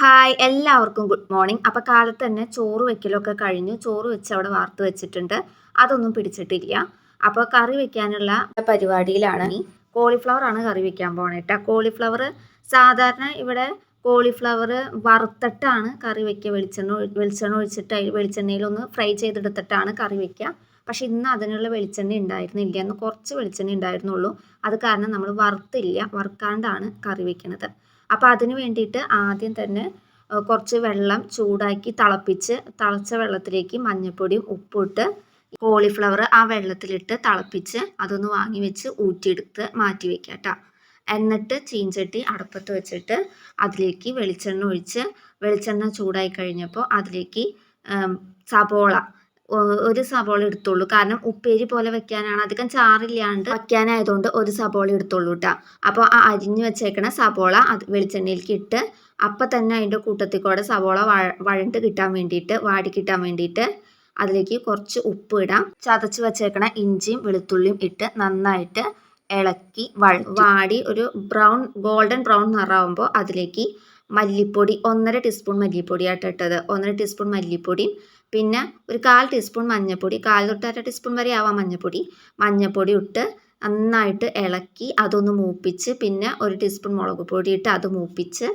Hi എല്ലാവർക്കും good morning അപ്പോൾ കാലത്ത് തന്നെ ചോറ് വെക്കലൊക്കെ കഴിഞ്ഞു. ചോറ് വെച്ച് അവിടെ വാർത്ത് വെച്ചിട്ടുണ്ട്. അതൊന്നും പിടിച്ചിട്ടില്ല. അപ്പോൾ കറി വെക്കാനുള്ള പരിപാടിയിലാണ് കോളിഫ്ലവർ ആണ് കറി വെക്കാൻ പോണേട്ട കോളിഫ്ലവർ സാധാരണ ഇവിടെ കോളിഫ്ലവർ വറുത്തിട്ടാണ് കറി വെക്കുക. വെളിച്ചെണ്ണ വെളിച്ചെണ്ണ ഒഴിച്ചിട്ട് വെളിച്ചെണ്ണയിലൊന്ന് ഫ്രൈ ചെയ്തെടുത്തിട്ടാണ് കറി വെക്കുക. പക്ഷെ ഇന്ന് അതിനുള്ള വെളിച്ചെണ്ണ ഉണ്ടായിരുന്നില്ല. എന്ന് കുറച്ച് വെളിച്ചെണ്ണ ഉണ്ടായിരുന്നുള്ളൂ. അത് കാരണം നമ്മൾ വറുത്തില്ല. വറുക്കാണ്ടാണ് കറി വെക്കുന്നത് അപ്പോൾ അതിന് വേണ്ടിയിട്ട് ആദ്യം തന്നെ കുറച്ച് വെള്ളം ചൂടാക്കി തിളപ്പിച്ച് തിളച്ച വെള്ളത്തിലേക്ക് മഞ്ഞൾപ്പൊടിയും ഉപ്പിട്ട് കോളിഫ്ലവർ ആ വെള്ളത്തിലിട്ട് തിളപ്പിച്ച് അതൊന്ന് വാങ്ങി വെച്ച് ഊറ്റിയെടുത്ത് മാറ്റി വെക്കുക കേട്ടോ. എന്നിട്ട് ചീഞ്ചട്ടി അടപ്പത്ത് വെച്ചിട്ട് അതിലേക്ക് വെളിച്ചെണ്ണ ഒഴിച്ച് വെളിച്ചെണ്ണ ചൂടായി കഴിഞ്ഞപ്പോൾ അതിലേക്ക് സബോള ഒരു സബോള എടുത്തുള്ളൂ. കാരണം ഉപ്പേരി പോലെ വെക്കാനാണ്. അധികം ചാറില്ലാണ്ട് വെക്കാനായതുകൊണ്ട് ഒരു സബോള എടുത്തുള്ളൂ കേട്ടോ അപ്പോൾ ആ അരിഞ്ഞു വെച്ചേക്കണ സബോള അത് വെളിച്ചെണ്ണയിലേക്ക് ഇട്ട് അപ്പം തന്നെ അതിന്റെ കൂട്ടത്തിൽ കൂടെ സബോള വഴണ്ട് കിട്ടാൻ വേണ്ടിയിട്ട് വാടി കിട്ടാൻ വേണ്ടിയിട്ട് അതിലേക്ക് കുറച്ച് ഉപ്പ് ഇടാം. ചതച്ച് വെച്ചേക്കണ ഇഞ്ചിയും വെളുത്തുള്ളിയും ഇട്ട് നന്നായിട്ട് ഇളക്കി വാടി ഒരു ബ്രൗൺ ഗോൾഡൻ ബ്രൗൺ നിറാവുമ്പോൾ അതിലേക്ക് മല്ലിപ്പൊടി ഒന്നര ടീസ്പൂൺ മല്ലിപ്പൊടിയായിട്ട് ഇട്ടത്. ഒന്നര ടീസ്പൂൺ മല്ലിപ്പൊടിയും പിന്നെ ഒരു കാൽ ടീസ്പൂൺ മഞ്ഞൾപ്പൊടി കാൽ തൊട്ട് അര ടീസ്പൂൺ വരെ ആവാം മഞ്ഞൾപ്പൊടി മഞ്ഞൾപ്പൊടി ഇട്ട് നന്നായിട്ട് ഇളക്കി അതൊന്ന് മൂപ്പിച്ച് പിന്നെ ഒരു ടീസ്പൂൺ മുളക് പൊടി ഇട്ട് അത് മൂപ്പിച്ച്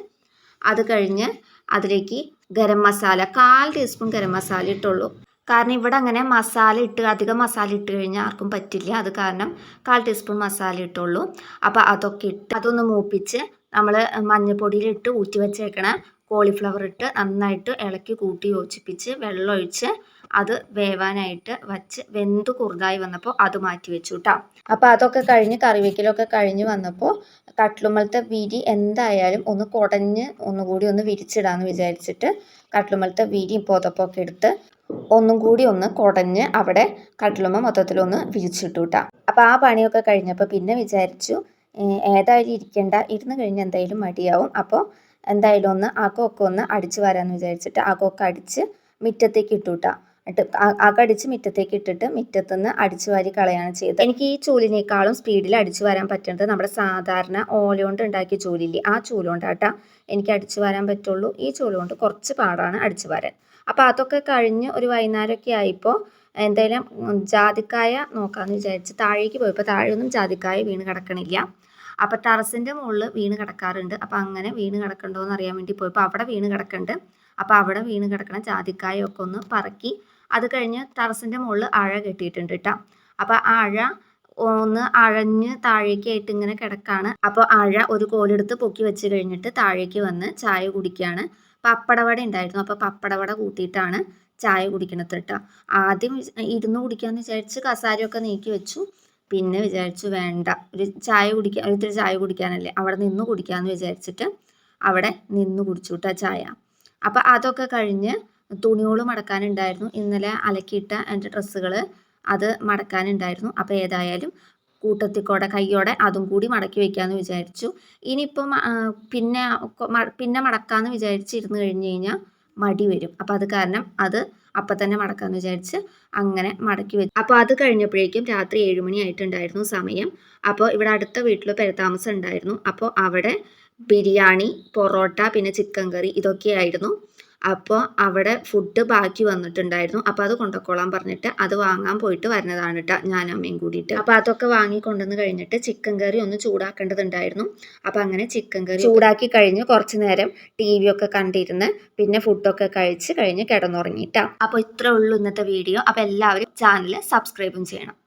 അത് കഴിഞ്ഞ് അതിലേക്ക് ഗരം മസാല കാൽ ടീസ്പൂൺ ഗരം മസാല ഇട്ടുള്ളൂ. കാരണം ഇവിടെ അങ്ങനെ മസാല ഇട്ട് അധികം മസാല ഇട്ട് കഴിഞ്ഞാൽ ആർക്കും പറ്റില്ല. അത് കാരണം കാൽ ടീസ്പൂൺ മസാല ഇട്ടുള്ളൂ. അപ്പോൾ അതൊക്കെ ഇട്ട് അതൊന്ന് മൂപ്പിച്ച് നമ്മൾ മഞ്ഞൾപ്പൊടിയിലിട്ട് ഊറ്റി വെച്ചേക്കണ കോളിഫ്ലവർ ഇട്ട് നന്നായിട്ട് ഇളക്കി കൂട്ടി യോജിപ്പിച്ച് വെള്ളമൊഴിച്ച് അത് വേവാനായിട്ട് വച്ച് വെന്ത് കുറുതായി വന്നപ്പോൾ അത് മാറ്റി വെച്ചു കേട്ടോ അപ്പോൾ അതൊക്കെ കഴിഞ്ഞ് കറിവേക്കിലൊക്കെ കഴിഞ്ഞ് വന്നപ്പോൾ കട്ട്ലുമലത്തെ വിരി എന്തായാലും ഒന്ന് കുടഞ്ഞ് ഒന്നുകൂടി ഒന്ന് വിരിച്ചിടാമെന്ന് വിചാരിച്ചിട്ട് കട്ട്ലുമലത്തെ വിരിയും പുതപ്പൊക്കെ എടുത്ത് ഒന്നും കൂടി ഒന്ന് കുടഞ്ഞ് അവിടെ കട്ടിലുമ്മ മൊത്തത്തിലൊന്ന് വിരിച്ചിട്ടു കേട്ടോ അപ്പോൾ ആ പണിയൊക്കെ കഴിഞ്ഞപ്പോൾ പിന്നെ വിചാരിച്ചു ഏതായാലും ഇരിക്കേണ്ട. ഇരുന്ന് കഴിഞ്ഞാൽ എന്തായാലും മടിയാവും. അപ്പോൾ എന്തായാലും ഒന്ന് അകമൊക്കെ ഒന്ന് അടിച്ച് വരാമെന്ന് വിചാരിച്ചിട്ട് അകമൊക്കെ അടിച്ച് മുറ്റത്തേക്ക് ഇട്ടുട്ടാ. ഇട്ട് അകടിച്ച് മുറ്റത്തേക്ക് ഇട്ടിട്ട് മുറ്റത്തുനിന്ന് അടിച്ചു വാരി കളയാണ് ചെയ്തത്. എനിക്ക് ഈ ചൂലിനേക്കാളും സ്പീഡിൽ അടിച്ചു വരാൻ പറ്റുന്നത് നമ്മുടെ സാധാരണ ഓല കൊണ്ട് ഉണ്ടാക്കിയ ചൂലില്ലേ ആ ചൂലുകൊണ്ടാട്ടാ എനിക്ക് അടിച്ചു വരാൻ പറ്റുള്ളൂ. ഈ ചൂലുകൊണ്ട് കുറച്ച് പാടാണ് അടിച്ചു വരാൻ. അപ്പോൾ അതൊക്കെ കഴിഞ്ഞ് ഒരു വൈകുന്നേരമൊക്കെ ആയപ്പോൾ എന്തായാലും ജാതിക്കായ നോക്കാമെന്ന് വിചാരിച്ച് താഴേക്ക് പോയി. പോയപ്പോൾ താഴെയൊന്നും ജാതിക്കായ വീണ് കിടക്കണില്ല. അപ്പോൾ ടെറസിന്റെ മുകളിൽ വീണ് കിടക്കാറുണ്ട്. അപ്പോൾ അങ്ങനെ വീണ് കിടക്കണ്ടോ എന്ന് അറിയാൻ വേണ്ടി പോയപ്പോൾ അവിടെ വീണ് കിടക്കുന്നുണ്ട് അപ്പോൾ അവിടെ വീണ് കിടക്കണ ജാതിക്കായൊക്കെ ഒന്ന് പറക്കി. അത് കഴിഞ്ഞ് ടെറസിന്റെ മുകളിൽ അഴ കെട്ടിയിട്ടുണ്ട് കേട്ടോ അപ്പോൾ ആ അഴ ഒന്ന് അഴഞ്ഞ് താഴേക്കായിട്ട് ഇങ്ങനെ കിടക്കാണ്. അപ്പോൾ അഴ ഒരു കോലെടുത്ത് പൊക്കി വെച്ച് കഴിഞ്ഞിട്ട് താഴേക്ക് വന്ന് ചായ കുടിക്കുകയാണ് പപ്പടവട ഉണ്ടായിരുന്നു. അപ്പോൾ പപ്പടവട കൂട്ടിയിട്ടാണ് ചായ കുടിക്കണത് കേട്ടോ ആദ്യം ഇരുന്ന് കുടിക്കാമെന്ന് വിചാരിച്ച് കസാരയൊക്കെ നീക്കി വെച്ചു. പിന്നെ വിചാരിച്ചു വേണ്ട ഒരു ചായ കുടിക്കാൻ ഒരു ചായ കുടിക്കാനല്ലേ. അവിടെ നിന്ന് കുടിക്കാമെന്ന് വിചാരിച്ചിട്ട് അവിടെ നിന്ന് കുടിച്ചു കേട്ടോ ചായ. അപ്പോൾ അതൊക്കെ കഴിഞ്ഞ് തുണികൾ മടക്കാനുണ്ടായിരുന്നു. ഇന്നലെ അലക്കിയിട്ട എന്റെ ഡ്രസ്സുകൾ അത് മടക്കാനുണ്ടായിരുന്നു. അപ്പോൾ ഏതായാലും കൂട്ടത്തിക്കോടെ കൈയോടെ അതും കൂടി മടക്കി വയ്ക്കാമെന്ന് വിചാരിച്ചു. ഇനിയിപ്പം പിന്നെ പിന്നെ മടക്കാമെന്ന് വിചാരിച്ചിരുന്ന് കഴിഞ്ഞ് കഴിഞ്ഞാൽ മടി വരും. അപ്പോൾ അത് കാരണം അത് അപ്പം തന്നെ മടക്കാമെന്ന് വിചാരിച്ച് അങ്ങനെ മടക്കി വെച്ചു. അപ്പോൾ അത് കഴിഞ്ഞപ്പോഴേക്കും രാത്രി ഏഴുമണി ആയിട്ടുണ്ടായിരുന്നു സമയം. അപ്പോൾ ഇവിടെ അടുത്ത വീട്ടിൽ പെരത്താമസം ഉണ്ടായിരുന്നു. അപ്പോൾ അവിടെ ബിരിയാണി പൊറോട്ട പിന്നെ ചിക്കൻ കറി ഇതൊക്കെയായിരുന്നു അപ്പോൾ അവിടെ ഫുഡ് ബാക്കി വന്നിട്ടുണ്ടായിരുന്നു. അപ്പോൾ അത് കൊണ്ടുപോയിക്കോളാൻ പറഞ്ഞിട്ട് അത് വാങ്ങാൻ പോയിട്ട് വരുന്നതാണ് കേട്ടോ ഞാൻ അമ്മയും കൂടിയിട്ട്. അപ്പോൾ അതൊക്കെ വാങ്ങി കൊണ്ടുവന്ന് കഴിഞ്ഞിട്ട് ചിക്കൻ കറി ഒന്ന് ചൂടാക്കേണ്ടതുണ്ടായിരുന്നു. അപ്പോൾ അങ്ങനെ ചിക്കൻ കറി ചൂടാക്കി കഴിഞ്ഞ് കുറച്ച് നേരം ടി വി ഒക്കെ കണ്ടിരുന്ന് പിന്നെ ഫുഡൊക്കെ കഴിച്ച് കഴിഞ്ഞ് കിടന്നുറങ്ങിയിട്ടാണ് അപ്പോൾ ഇത്രേ ഉള്ളൂ ഇന്നത്തെ വീഡിയോ അപ്പോൾ എല്ലാവരും ചാനൽ സബ്സ്ക്രൈബും ചെയ്യണം.